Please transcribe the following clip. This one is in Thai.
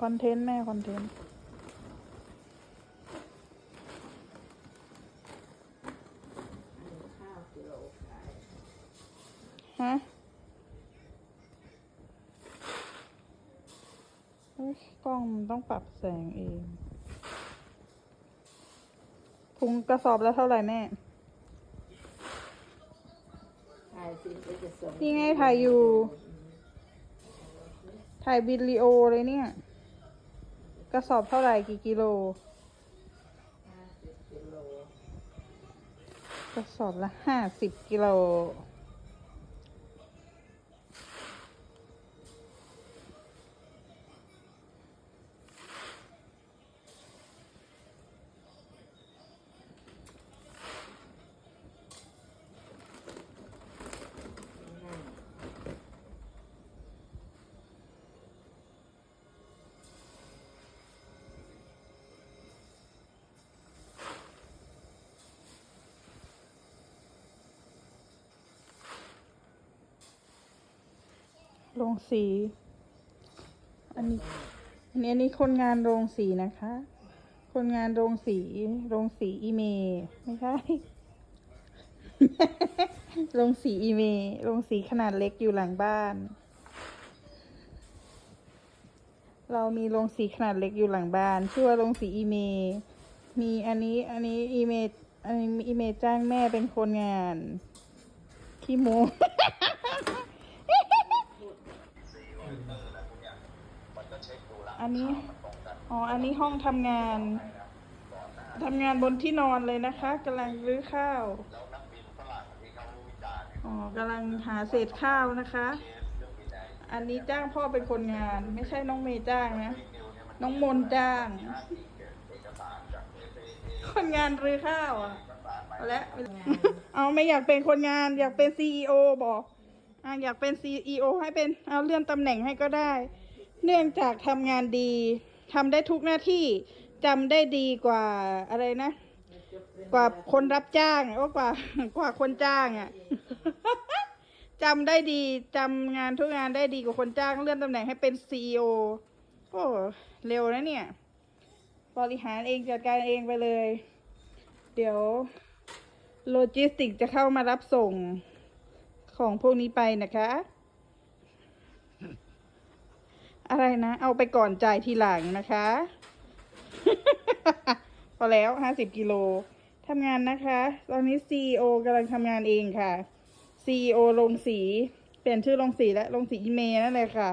คอนเทนต์แม่คอนเทนต์ฮะกล้องมันต้องปรับแสงเองถุงกระสอบแล้วเท่าไหร่แม่ยิงนี่ไงถ่ายอยู่ ถ่ายวิดีโอเลยเนี่ย กระสอบเท่าไหร่กี่กิโลห้าสิบกิโล กระสอบละห้าสิบกิโล โรงสี อันนี้ อันนี้อันนี้คนงานโรงสีนะคะ คนงานโรงสีโรงสีอีเมย์ไม่ใช่โรงสีอีเมย์โรงสีขนาดเล็กอยู่หลังบ้าน เรามีโรงสีขนาดเล็กอยู่หลังบ้าน ชื่อว่าโรงสีอีเมย์มีอันนี้อันนี้อีเมย์อันนี้อีเมย์จ้างแม่เป็นคนงานขี้โม อันนี้ อ๋อ อันนี้ห้องทำงานทำงานบนที่นอนเลยนะคะกำลังรื้อข้าวอ๋อกำลังหาเศษข้าวนะคะ อันนี้จ้างพ่อเป็นคนงาน ไม่ใช่น้องเมย์จ้างนะ น้องมนจ้าง คนงานรื้อข้าวอะเอาละเอาไม่อยากเป็นคนงานอยากเป็นซีอบอกอะอยากเป็นซีอให้เป็นเอาเลื่อนตำแหน่งให้ก็ได้ เนื่องจากทำงานดีทำได้ทุกหน้าที่จำได้ดีกว่าอะไรนะ กว่าคนรับจ้างโอ้กว่ากว่าคนจ้างอะจำได้ดีจำงานทุกงานได้ดีกว่าคนจ้างเลื่อนตำแหน่งให้เป็นซีอโอ้เร็วนะเนี่ย บริหารเองจัดการเองไปเลย เดี๋ยวโลจิสติกจะเข้ามารับส่งของพวกนี้ไปนะคะ อะไรนะ เอาไปก่อนจ่ายทีหลังนะคะ พอแล้วห้าสิบกิโลทำงานนะคะ ตอนนี้ซีโอกำลังทำงานเองค่ะซีโอลงสี เปลี่ยนชื่อลงสีและลงสีอีเมลนั่นเลยค่ะ